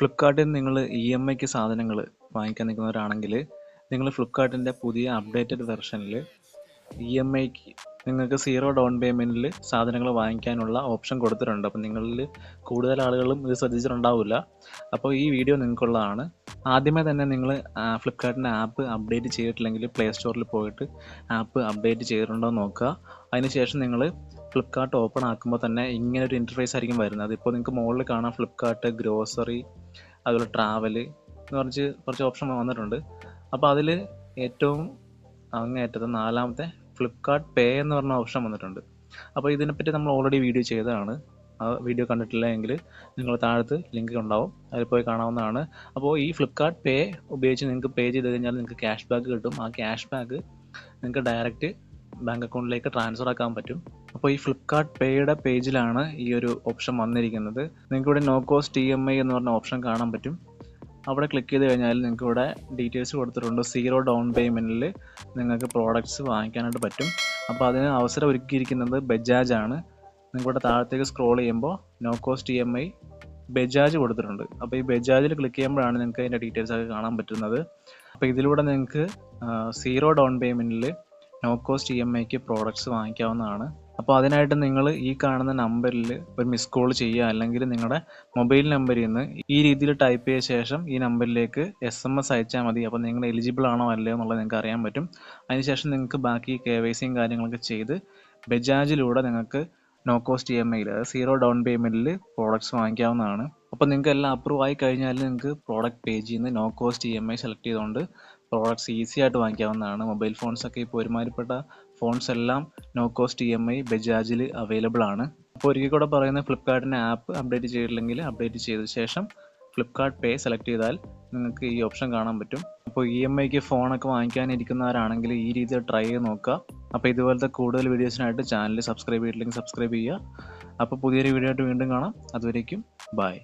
ഫ്ലിപ്കാർട്ടിൽ നിങ്ങൾ E M ഐക്ക് സാധനങ്ങൾ വാങ്ങിക്കാൻ നിൽക്കുന്നവരാണെങ്കിൽ നിങ്ങൾ ഫ്ലിപ്കാർട്ടിന്റെ പുതിയ അപ്ഡേറ്റഡ് വെർഷനിൽ ഇ എം ഐക്ക് നിങ്ങൾക്ക് സീറോ ഡൗൺ പേയ്മെന്റിൽ സാധനങ്ങൾ വാങ്ങിക്കാനുള്ള ഓപ്ഷൻ കൊടുത്തിട്ടുണ്ട്. അപ്പം നിങ്ങളിൽ കൂടുതൽ ആളുകളും ഇത് ശ്രദ്ധിച്ചിട്ടുണ്ടാവില്ല. അപ്പോൾ ഈ വീഡിയോ നിങ്ങൾക്കുള്ളതാണ്. ആദ്യമേ തന്നെ നിങ്ങൾ ഫ്ലിപ്കാർട്ടിന്റെ ആപ്പ് അപ്ഡേറ്റ് ചെയ്തിട്ടില്ലെങ്കിൽ പ്ലേ സ്റ്റോറിൽ പോയിട്ട് ആപ്പ് അപ്ഡേറ്റ് ചെയ്തിട്ടുണ്ടോ നോക്കുക. അതിനുശേഷം നിങ്ങൾ ഫ്ലിപ്കാർട്ട് ഓപ്പൺ ആക്കുമ്പോൾ തന്നെ ഇങ്ങനെ ഒരു ഇന്റർഫേസ് ആയിരിക്കും വരുന്നത്. ഇപ്പോൾ നിങ്ങൾക്ക് മുകളിൽ കാണാം ഫ്ലിപ്കാർട്ട് ഗ്രോസറി അതുപോലെ ട്രാവൽ എന്ന് പറഞ്ഞ് കുറച്ച് ഓപ്ഷൻ വന്നിട്ടുണ്ട്. അപ്പോൾ അതിൽ ഏറ്റവും അങ്ങേറ്റത് നാലാമത്തെ ഫ്ലിപ്കാർട്ട് പേ എന്ന് പറഞ്ഞ ഓപ്ഷൻ വന്നിട്ടുണ്ട്. അപ്പോൾ ഇതിനെപ്പറ്റി നമ്മൾ ഓൾറെഡി വീഡിയോ ചെയ്തതാണ്. ആ വീഡിയോ കണ്ടിട്ടില്ല എങ്കിൽ നിങ്ങൾ താഴത്ത് ലിങ്ക് ഉണ്ടാവും. അതിൽ പോയി കാണാവുന്നതാണ്. അപ്പോൾ ഈ ഫ്ലിപ്കാർട്ട് പേ ഉപയോഗിച്ച് നിങ്ങൾക്ക് പേ ചെയ്ത് കഴിഞ്ഞാൽ നിങ്ങൾക്ക് ക്യാഷ് ബാക്ക് കിട്ടും. ആ ക്യാഷ് ബാക്ക് നിങ്ങൾക്ക് ഡയറക്റ്റ് ബാങ്ക് അക്കൗണ്ടിലേക്ക് ട്രാൻസ്ഫർ ആക്കാൻ പറ്റും. അപ്പോൾ ഈ ഫ്ലിപ്കാർട്ട് പേയുടെ പേജിലാണ് ഈ ഒരു ഓപ്ഷൻ വന്നിരിക്കുന്നത്. നിങ്ങൾക്ക് ഇവിടെ no cost E M I എന്ന് പറഞ്ഞ ഓപ്ഷൻ കാണാൻ പറ്റും. അവിടെ ക്ലിക്ക് ചെയ്ത് കഴിഞ്ഞാൽ നിങ്ങൾക്ക് ഇവിടെ ഡീറ്റെയിൽസ് കൊടുത്തിട്ടുണ്ട്. സീറോ ഡൗൺ പേയ്മെന്റിൽ നിങ്ങൾക്ക് പ്രോഡക്റ്റ്സ് വാങ്ങിക്കാനായിട്ട് പറ്റും. അപ്പോൾ അതിന് അവസരം ഒരുക്കിയിരിക്കുന്നത് ബജാജ് ആണ്. നിങ്ങളുടെ താഴത്തേക്ക് സ്ക്രോൾ ചെയ്യുമ്പോൾ no cost E M I Bajaj കൊടുത്തിട്ടുണ്ട്. അപ്പോൾ ഈ ബജാജിൽ ക്ലിക്ക് ചെയ്യുമ്പോഴാണ് നിങ്ങൾക്ക് അതിന്റെ ഡീറ്റെയിൽസ് ഒക്കെ കാണാൻ പറ്റുന്നത്. അപ്പോൾ ഇതിലൂടെ നിങ്ങൾക്ക് സീറോ ഡൗൺ പേയ്മെന്റിൽ നോ കോസ്റ്റ് ഇ എം ഐക്ക് പ്രോഡക്റ്റ്സ് വാങ്ങിക്കാവുന്നതാണ്. അപ്പോൾ അതിനായിട്ട് നിങ്ങൾ ഈ കാണുന്ന നമ്പറിൽ ഒരു മിസ് കോൾ ചെയ്യുക അല്ലെങ്കിൽ നിങ്ങളുടെ മൊബൈൽ നമ്പറിൽ നിന്ന് ഈ രീതിയിൽ ടൈപ്പ് ചെയ്ത ശേഷം ഈ നമ്പറിലേക്ക് എസ് എം എസ് അയച്ചാൽ മതി. അപ്പോൾ നിങ്ങൾ എലിജിബിൾ ആണോ അല്ലയോ എന്നുള്ളത് നിങ്ങൾക്ക് അറിയാൻ പറ്റും. അതിനുശേഷം നിങ്ങൾക്ക് ബാക്കി കെ വൈ സിയും കാര്യങ്ങളൊക്കെ ചെയ്ത് ബജാജിലൂടെ നിങ്ങൾക്ക് നോ കോസ്റ്റ് ഇ എം ഐയിൽ അതായത് സീറോ ഡൗൺ പേയ്മെന്റിൽ പ്രോഡക്ട്സ് വാങ്ങിക്കാവുന്നതാണ്. അപ്പോൾ നിങ്ങൾക്ക് എല്ലാം അപ്രൂവ് ആയി കഴിഞ്ഞാൽ നിങ്ങൾക്ക് പ്രോഡക്റ്റ് പേജിൽ നിന്ന് no cost E M I select ചെയ്തുകൊണ്ട് പ്രോഡക്ട്സ് ഈസി ആയിട്ട് വാങ്ങിക്കാവുന്നതാണ്. മൊബൈൽ ഫോൺസ് ഒക്കെ ഇപ്പോൾ ഒരുമാതിരിപ്പെട്ട ഫോൺസ് എല്ലാം no cost E M I ബജാജിൽ available ആണ്. അപ്പോൾ ഒരിക്കൽ കൂടെ പറയുന്ന ഫ്ലിപ്കാർട്ടിന്റെ ആപ്പ് അപ്ഡേറ്റ് ചെയ്തിട്ടില്ലെങ്കിൽ അപ്ഡേറ്റ് ചെയ്ത ശേഷം ഫ്ലിപ്കാർട്ട് പേ സെലക്ട് ചെയ്താൽ നിങ്ങൾക്ക് ഈ ഓപ്ഷൻ കാണാൻ പറ്റും. അപ്പോൾ ഇ എം ഐക്ക് ഫോണൊക്കെ വാങ്ങിക്കാനിരിക്കുന്നവരാണെങ്കിൽ ഈ രീതിയിൽ ട്രൈ ചെയ്ത് നോക്കുക. അപ്പോൾ ഇതുപോലത്തെ കൂടുതൽ വീഡിയോസിനായിട്ട് ചാനൽ സബ്സ്ക്രൈബ് ചെയ്തിട്ടില്ലെങ്കിൽ സബ്സ്ക്രൈബ് ചെയ്യുക. അപ്പോൾ പുതിയൊരു വീഡിയോ ആയിട്ട് വീണ്ടും കാണാം. അതുവരേക്കും ബൈ